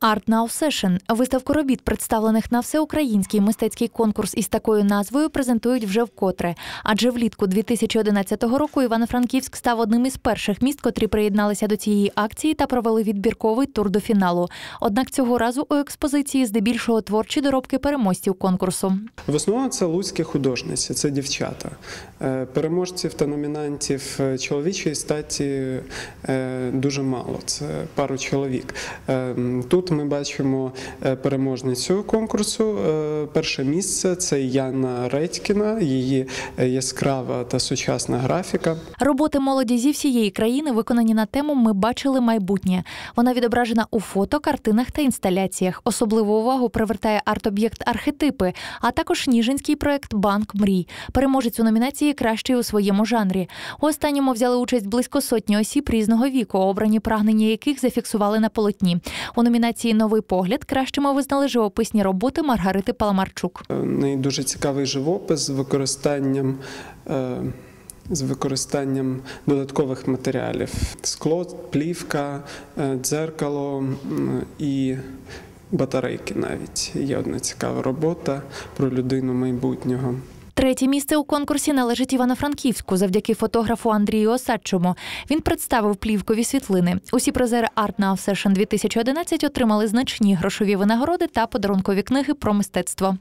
Art Now Session. Виставку робіт, представлених на всеукраїнський мистецький конкурс із такою назвою, презентують вже вкотре. Адже влітку 2011 року Івано-Франківськ став одним із перших міст, котрі приєдналися до цієї акції та провели відбірковий тур до фіналу. Однак цього разу у експозиції здебільшого творчі доробки переможців конкурсу. В основному це луцькі художниці, це дівчата. Е, Переможців та номінантів е, чоловічої статі е, дуже мало. Це пару чоловік. М, Ми бачимо е, переможницю конкурсу. Е, Перше місце це Яна Редькіна, її е, яскрава та сучасна графіка. Роботи молоді зі всієї країни виконані на тему Ми бачили майбутнє. Вона відображена у фото, картинах та інсталяціях. Особливу увагу привертає арт-об'єкт архетипи, а також ніжинський проект Банк мрій. Переможець у номінації кращий у своєму жанрі. У останньому взяли участь близько сотні осіб різного віку, обрані прагнення яких зафіксували на полотні. У номінації Новий погляд кращими визнали живописні роботи Маргарити Паламарчук. Е, В неї дуже цікавий живопис з використанням. е, З використанням додаткових матеріалів: скло, плівка, е, дзеркало і батарейки навіть. Є одна цікава робота про людину майбутнього. Третє місце у конкурсі належить Івано-Франківську завдяки фотографу Андрію Осадчому. Він представив плівкові світлини. Усі призери Art Now Session 2011 отримали значні грошові винагороди та подарункові книги про мистецтво.